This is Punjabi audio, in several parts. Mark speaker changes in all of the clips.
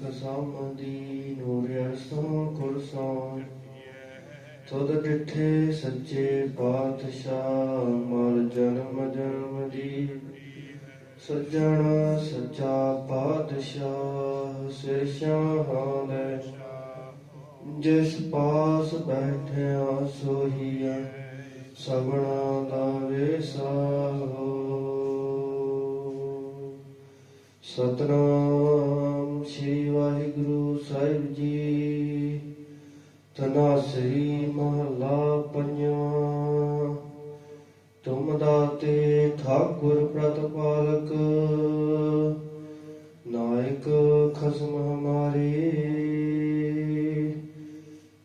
Speaker 1: ਪੁਰਖ ਸਾਮਦੀ ਨੂਰ ਅਸੋਂ ਕੁਰਸੋਂ ਤੁਧ ਡਿਠੇ ਸੱਚੇ ਪਾਤਸ਼ਾਹ ਮਰ ਜਨਮ ਜਨਮ ਦੀ ਸੱਜਣ ਸੱਚਾ ਪਾਤਸ਼ਾਹ, ਸਿਰ ਸ਼ਾਹਾਂ ਲੈ। ਜਿਸ ਪਾਸ ਬੈਠਿਆ ਸੋਹੀਆ ਸਭਨਾ ਦਾ ਵੇਸਾਹੋ ਸਤਨਾਮ ਸ੍ਰੀ ਸਾਹਿਬ ਜੀ। ਤਨਾਸਰੀ ਮਹਲਾ ਪੰਜਵਾਂ। ਤੁਮ ਦਾਤੇ ਠਾਕੁਰ ਪ੍ਰਤਪਾਲਕ। ਨਾਇਕ ਖਸਮ ਹਮਾਰੇ।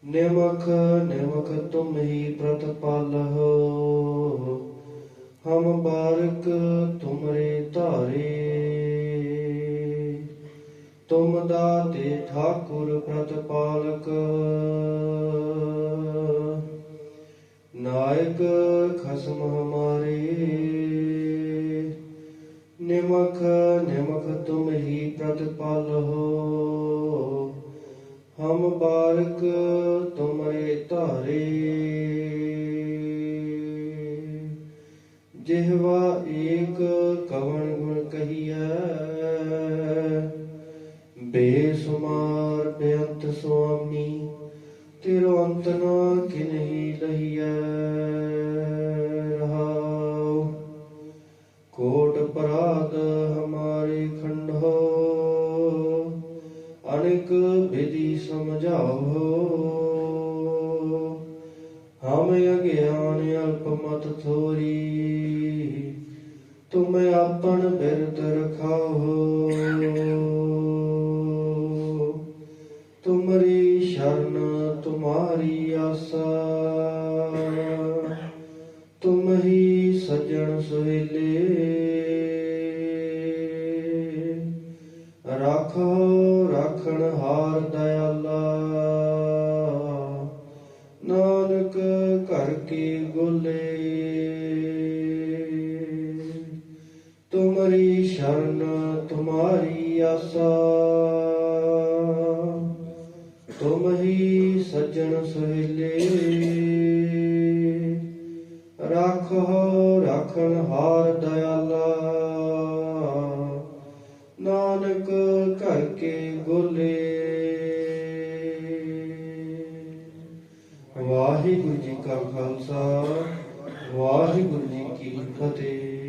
Speaker 1: ਨਿਮਖ ਨਿਮਖ ਤੁਮ ਹੀ ਪ੍ਰਤਪਾਲਹੁ। ਹਮ ਬਾਰਕ ਤੁਮਰੇ ਧਾਰੇ। ਤੁਮ ਦਾਤੇ ਠਾਕੁਰ ਪ੍ਰਤਪਾਲਕ। ਨਾਇਕ ਖਸਮ ਹਮਾਰੇ। ਨਿਮਖ ਨਿਮਖ ਤੁਮ ਹੀ ਪ੍ਰਤਪਾਲ ਪ੍ਰਤਪਾਲਹੁ ਹਮ ਬਾਰਕ ਤੁਮਰੇ ਧਾਰੇ। ਜਿਹਵਾ ਏਕ ਕਵਣ ਗੁਣ ਕਹੀਐ ਬੇਸੁਮਾਰ ਬੇਅੰਤ ਸੁਆਮੀ, ਤੇਰੋ ਅੰਤ ਨਾ ਕਿਨਹੀ ਲਹੀਐ ਰਹਾਉ। ਕੋਟ ਪਰਾਧ ਹਮਾਰੇ ਖੰਡੋ, ਅਨੇਕ ਵਿਧੀ ਸਮਝਾਓ। ਹਮ ਅਗਿਆਨ ਅਲਪ ਮਤ ਥੋਰੀ, ਤੁਮ ਆਪਨ ਬਿਰਦ ਰਖਾਓ। ਤੁਮਰੀ ਸ਼ਰਨ ਤੁਮਾਰੀ ਆਸਾ। ਤੁਮ ਹੀ ਸਜਣ ਸੁਹੇਲੇ। ਰਾਖੋ ਰੱਖਣ ਹਾਰ ਦਇਆਲਾ। ਨਾਨਕ ਘਰ ਕੀ ਗੋਲੇ। ਤੁਮਰੀ ਸ਼ਰਨ ਤੁਮਾਰੀ ਆਸਾ। ਤੁਮ ਹੀ ਸੱਜਣ ਸੁਹੇਲੇ। ਰਾਖੋ ਰੱਖਣ ਹਾਰ ਦਇਆਲਾ। ਨਾਨਕ ਘਰ ਕੇ ਗੋਲੇ। ਵਾਹਿਗੁਰੂ ਜੀ ਕਾ ਖਾਲਸਾ, ਵਾਹਿਗੁਰੂ ਜੀ ਕੀ ਫਤਿਹ।